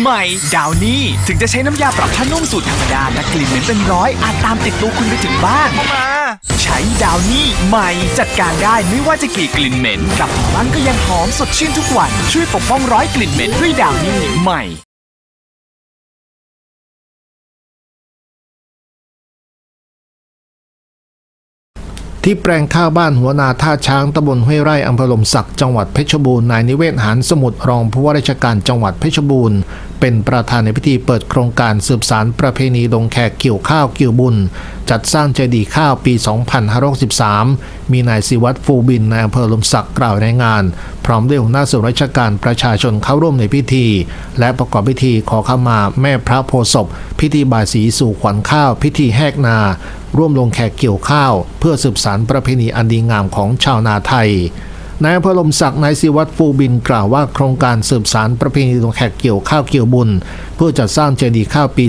ใหม่ดาวนี่ถึงจะใช้น้ำยาปรับผ้านุ่มสูตรธรรมดาและกลิ่นเหม็นเป็นร้อยอาจตามติดตัวคุณไปถึงบ้านมา ใช้ดาวนี่ใหม่จัดการได้ไม่ว่าจะกี่กลิ่นเหม็นกลับบ้านก็ยังหอมสดชื่นทุกวัน ช่วยปกป้องร้อยกลิ่นเหม็นด้วยดาวนี่ใหม่ ที่แปลงข้าวบ้านหัวนาท่าช้างตำบลห้วยไร่อำเภอหลมสักจังหวัดเพชรบูรณ์นายนิเวศหานสมุทรรองผู้ว่าราชการจังหวัดเพชรบูรณ์ เป็นประธานในพิธีเปิดโครงการสืบสารประเพณีลงแขกเกี่ยวข้าวเกี่ยวบุญ จัดสร้างเจดีย์ข้าวปี 2563 มีนายศิวัตรฟูบินในอำเภอลมสักกล่าวในงาน พร้อมด้วยหัวหน้าส่วนราชการประชาชนเข้าร่วมในพิธี และประกอบพิธีขอขมาแม่พระโพศพพิธีบายสีสู่ขวัญข้าว พิธีแหกนา ร่วมลงแขกเกี่ยวข้าว เพื่อสืบสารประเพณีอันดีงามของชาวนาไทย นายอำเภอลมศักดิ์นายศิวัตรฟูบินกล่าวว่าโครงการสืบสารประเพณีลงแขกเกี่ยวข้าวเกี่ยวบุญ เพื่อจัดสร้างเจดีย์ข้าวปี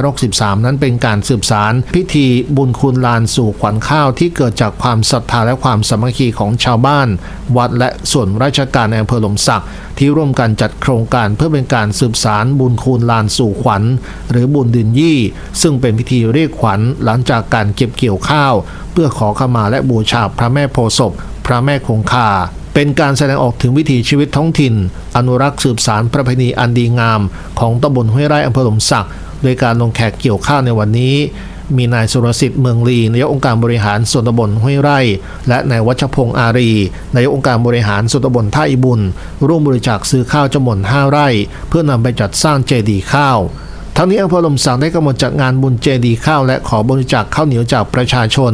2563 นั้นเป็นการสืบสารพิธีบุญคุณลานสู่ขวัญข้าวที่เกิดจากความศรัทธาและความสามัคคีของชาวบ้าน วัดและส่วนราชการในอำเภอลมศักดิ์ที่ร่วมกันจัดโครงการเพื่อเป็นการสืบสารบุญคุณลานสู่ขวัญ หรือบุญดินยี่ ซึ่งเป็นพิธีเรียกขวัญหลังจากการเก็บเกี่ยวข้าว เพื่อขอขมาและบูชาพระแม่โพธิ์ศพ พระแม่คงคา เป็นการแสดงออกถึงวิถีชีวิตท้องถิ่น อนุรักษ์สืบสารประเพณีอันดีงาม ของตำบลห้วยไร่อำเภอหลมสักโดยการลงแขกเกี่ยวข้าวในวันนี้ มีนายสุรสิทธิ์เมืองลีนายกองค์การบริหารส่วนตำบลห้วยไร่ และนายวัชพงษ์อารีนายกองค์การบริหารส่วนตำบลท่าอิบุญร่วมบริจาคซื้อข้าวจำนวน5ไร่ เพื่อนำไปจัดสร้างเจดีย์ข้าว ทั้งนี้อำเภอลมสักได้กำหนดจัดงานบุญเจดีย์ข้าวและขอบริจาคข้าวเหนียวจากประชาชน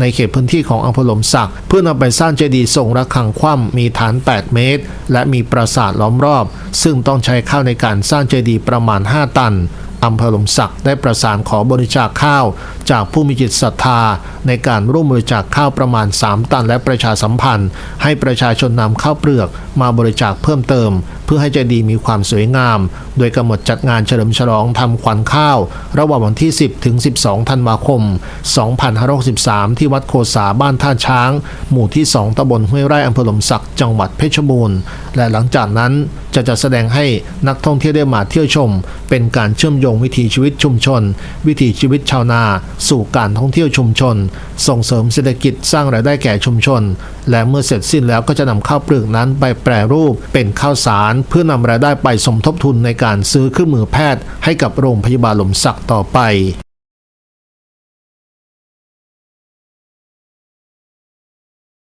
ในเขตพื้นที่ของอำเภอลมสัก เพื่อนำไปสร้างเจดีย์ทรงระฆังคว่ำมีฐาน 8 เมตร และมีปราสาทล้อมรอบ ซึ่งต้องใช้ข้าวในการสร้างเจดีย์ประมาณ 5 ตันอำเภอลมสักได้ประสานขอบริจาคข้าวจากผู้มีจิตศรัทธา ในการร่วมบริจาคข้าวประมาณ 3 ตันและประชาสัมพันธ์ ให้ประชาชนนำข้าวเปลือก มาบริจาคเพิ่มเติม เพื่อให้เจดีมีความสวยงาม โดยกำหนดจัดงานเฉลิมฉลองทำขวัญข้าว ระหว่างวันที่ 10 ถึง 12 ธันวาคม 2563 ที่วัดโคสาบ้านท่าช้าง หมู่ที่ 2ตำบลห้วยไร่อำเภอหลมสักจังหวัดเพชรบูรณ์ และหลังจากนั้นจะจัดแสดงให้นักท่องเที่ยวได้มาเที่ยวชม เป็นการเชื่อมโยงวิถีชีวิตชุมชน วิถีชีวิตชาวนาสู่การท่องเที่ยวชุมชน ส่งเสริมเศรษฐกิจสร้างรายได้แก่ชุมชน และเมื่อเสร็จสิ้นแล้วก็จะนำข้าวเปลือกนั้นไปแปรรูปเป็นข้าวสาร เพื่อนำรายได้ไปสมทบทุนในการซื้อเครื่องมือแพทย์ให้กับโรงพยาบาลหลมสักต่อไป